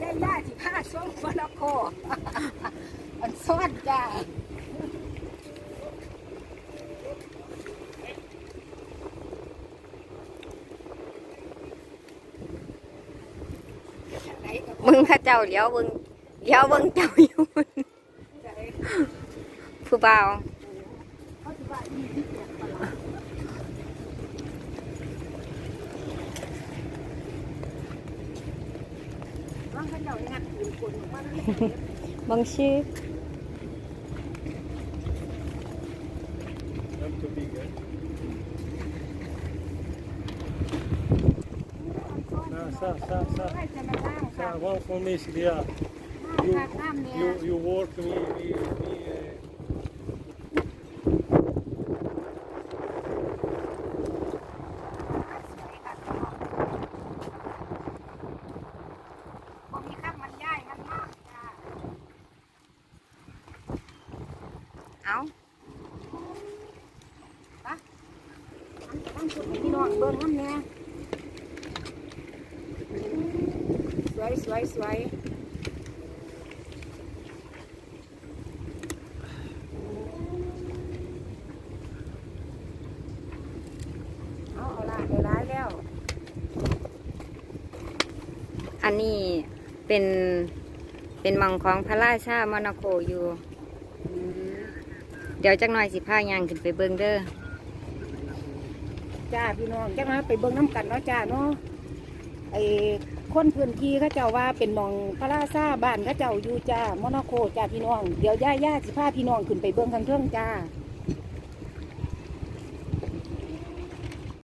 ย่าย่าสิผ้าช่วงฟอนโคมันซ่อนจ้ามึงข้าเจ้าเลี้ยวมึงเลี้ยวมึงเจ้าอยู่ผู้บ่าว เขาจะว่าอีที่เกียจตลาดว่างเขาเจ้างัดปืนกลออกมาแล้วเนี่ย เบิ่งชื่อ Them to be good. Now, sir, sir, sir. ไม่จะมาล่างค่ะ Sir, one for me, Silvia. You, ค่ะน้ำเนี่ย you, you work me, me, me uh, ผมมีข้างมันย่ายมันมากจ้า เอาอันตั้งสุดให้พี่น้องเบิ่งน้ำเนี่ยสวยสวยสวยเอาเอาละเดี๋ยวร้ายแล้ว อันนี้เป็นเป็นมังของพระราชามอนาโคอยู่ เดี๋ยวจักหน่อยสิพายางขึ้นไปเบิ้งเด้อจ้าพี่น้องจังมาไปเบิ้งน้ำกันเนาะจ้าเนาะไอ้คนพื้นที่เขาเจ้าว่าเป็นหมองพระราชาบ้านเขาเจ้าอยู่จ้ามอนาโคจ้าพี่น้อง เดี๋ยวย่าย่าสิพาพี่น้องขึ้นไปเบิ้งทางเทิงจ้า